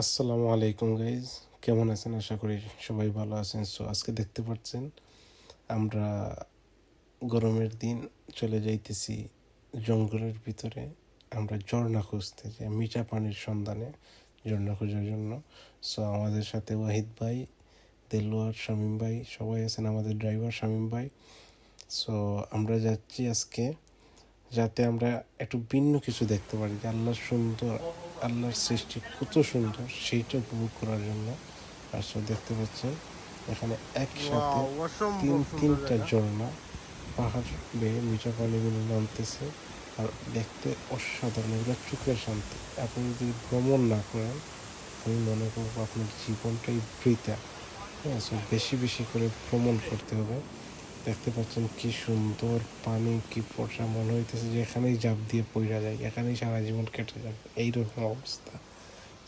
আসসালামু আলাইকুম গাইজ কেমন আছেন? আশা করি সবাই ভালো আছেন। সো আজকে দেখতে পাচ্ছেন, আমরা গরমের দিন চলে যাইতেছি জঙ্গলের ভিতরে। আমরা ঝর্ণা খুঁজতে যে মিঠা পানির সন্ধানে ঝর্ণা খোঁজার জন্য। সো আমাদের সাথে ওয়াহিদ ভাই, দেলোয়ার শামীম ভাই, সবাই আছেন আমাদের ড্রাইভার শামীম ভাই। সো আমরা যাচ্ছি আজকে যাতে আমরা একটু ভিন্ন কিছু দেখতে পারি যে আল্লাহর সুন্দর আল্লাহর সৃষ্টি কত সুন্দর সেইটা উপভোগ করার জন্য। আর সব দেখতে পাচ্ছেন এখানে একসাথে তিন তিনটা ঝর্ণা পাহাড় বেয়ে মিঠা পানিগুলো নামতেছে। আর দেখতে অসাধারণ এগুলো চোখের শান্তি। আপনি যদি ভ্রমণ না করেন আমি মনে করব আপনার জীবনটাই বৃথা। হ্যাঁ বেশি বেশি করে ভ্রমণ করতে হবে। দেখতে পাচ্ছেন কি সুন্দর পানি, কি ফর্সা মনে হইতেছে যে এখানেই জাপ দিয়ে পইরা যায়, এখানেই সারা জীবন কেটে যাবে। এইরকম অবস্থা।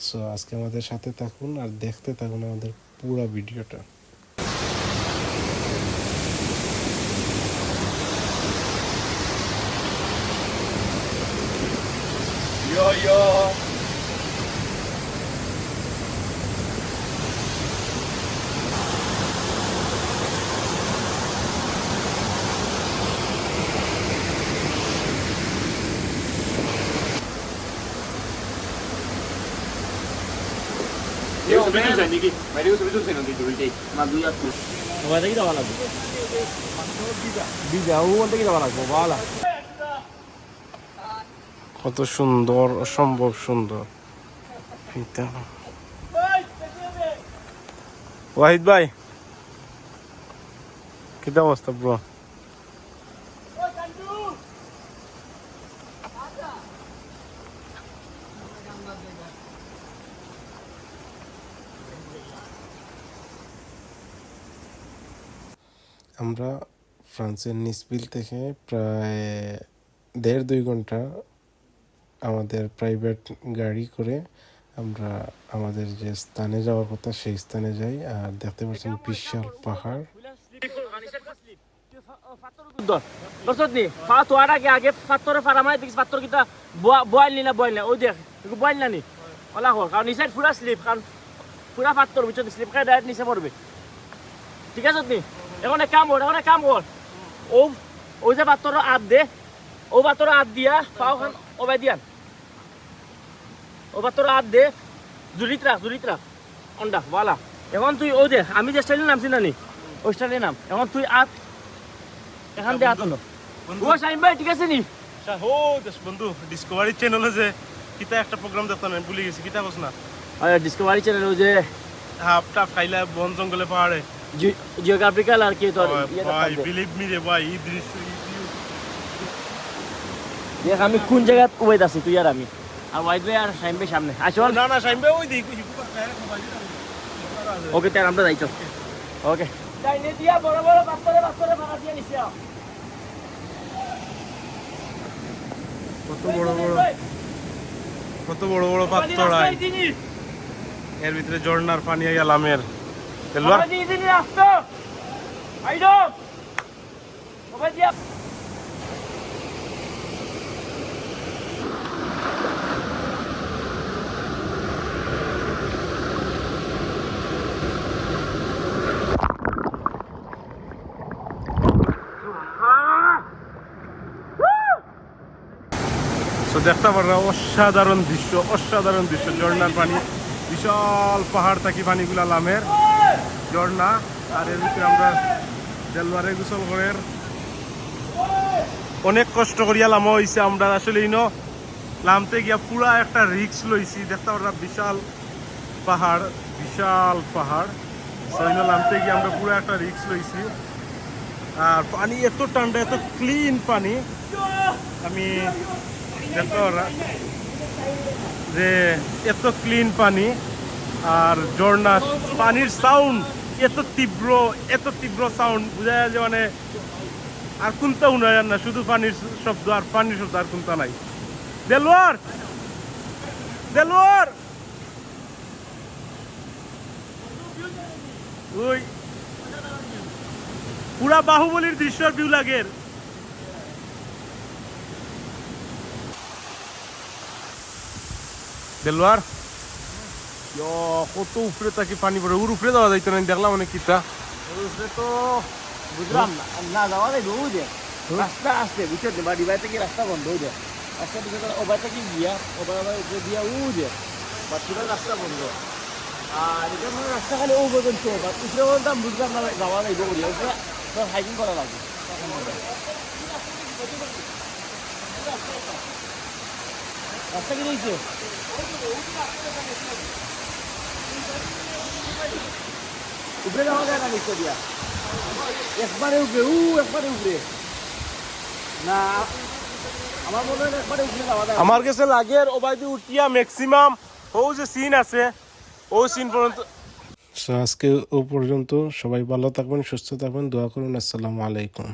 সো আজকে আমাদের সাথে থাকুন আর দেখতে থাকুন আমাদের পুরো ভিডিওটা। Yo yo. Niki. লাগবে কত সুন্দর অসম্ভব সুন্দর। ওয়াহিদ ভাই কিতা অবস্থা ব্রো আমরা ফ্রান্সের নিসবিল থেকে প্রায় দেড় দুই ঘণ্টা আমাদের প্রাইভেট গাড়ি করে আমরা আমাদের যে স্থানে যাওয়ার কথা সেই স্থানে যাই আর দেখতে পাচ্ছেন বিশাল পাহাড়। দর্শক নি ফা তোয়ার আগে আগে ফাত্তরে ফারামাই দেখিস ফাত্তর কিতা বয়েল নি না বয়েল না। ওই দেখ একটু বয়েল না নি ওলা হল। কারণ নিচে পুরা স্লিপ কারণ পুরা ফাত্তর ভিতরে স্লিপ ডাইরেক্ট নিচে পড়বে। ঠিক আছে এখন এক কাম কর এখন এক কাম কর ও ওই যে পাত্তর আপ দে ও পাত্তর আপ দিয়া ফাও খান ওবাই দিয়ান। ও পাত্তর আপ দে জুরিত রাখ জুরিত রাখ। অন্ডা ওয়ালা। এখন তুই ও দে আমি যে স্টাইলে নাম না নি? ওই স্টাইলে নাম। এখন তুই আপ এখান দিয়ে আতন ও শাইন ভাই ঠিক আছে নি? ও বন্ধু ডিসকভারি চ্যানেলে যে কিতা একটা প্রোগ্রাম দেখতাম ভুলে গেছি কিতা কস না? আরে ডিসকভারি চ্যানেল ওই যে হাফ টাফ খাইলা বন জঙ্গলে পাহাড়ে। জিওগ্রাফিক্যাল আর কি তোর ভাই বিলিভ মি রে ভাই এই দৃশ্য দেখ আমি কোন জায়গায় উবাইত আছি তুই আর আমি। আর ওয়াইড ভাই আর শাইন ভাই সামনে। আসল না না সাইম ভাই ওই দিক ওকে তার আমরা যাইতো ওকে। ডাইনে দিয়া বড় বড় পাত্তরে পাত্তরে ভাড়া দিয়ে নিছে। কত বড় বড় কত বড় বড় পাত্র এর ভিতরে ঝর্ণার পানি আইয়া লামের। সবাই দিয়া দেখতে পাররা অসাধারণ দৃশ্য অসাধারণ দৃশ্য ঝর্ণার পানি। বিশাল পাহাড় থাকি পানিগুলা লামের। ঝর্ণা আর এর ভিতরে আমরা দেলবারে গোসল করের অনেক কষ্ট করিয়া লামা হয়েছে আমরা। আসলে ইনো লামতে গিয়া পুরা একটা রিক্স লইছি। দেখতে পাররা বিশাল পাহাড় বিশাল পাহাড়। সৈন্য নামতে গিয়ে আমরা পুরো একটা রিক্স লইছি। আর পানি এত ঠান্ডা, এত ক্লিন পানি। আমি দেখতে যে এত ক্লিন পানি। আর ঝর্ণা, পানির সাউন্ড এত তীব্র এত তীব্র সাউন্ড বোঝা যায় যে মানে আর কোনটা উনা যায় না, শুধু পানির শব্দ আর পানির শব্দ আর কোনটা নাই। দেলোয়ার! দেলোয়ার! ওই পুরা বাহুবলীর দৃশ্যর ভিউ লাগের দেলোয়ার! কত উপরে তাকে পানি পড়ে। ওর উপরে যাওয়া যাইতো না দেখলাম অনেক কিতা ওই তো বুঝলাম না না যাওয়া যাইব ওই যে রাস্তা আছে বুঝছ তো বাড়ি বাড়ি থেকে রাস্তা বন্ধ হয়ে যায় রাস্তা দিকে ওবার থেকে গিয়া ওবার ওবার উপরে দিয়া ও যে বা পুরো রাস্তা বন্ধ। আর এটা মানে রাস্তা খালি ও পর্যন্ত বা উপরে পর্যন্ত আমি বুঝলাম না যাওয়া যাইব ওই উপরে তো হাইকিং করা লাগবে রাস্তা কি রয়েছে? উপরে যাওয়া যায় না নিশ্চয় দিয়া। একবারে উপরে উ একবারে উপরে। না আমার মনে হয় একবারে উপরে যাওয়া যায় আমার কাছে লাগে আর ওবাইদি উঠিয়া ম্যাক্সিমাম ও যে সিন আছে ও সিন পর্যন্ত সো আজকে ও পর্যন্ত সবাই ভালো থাকবেন সুস্থ থাকবেন দোয়া করুন আসসালামু আলাইকুম।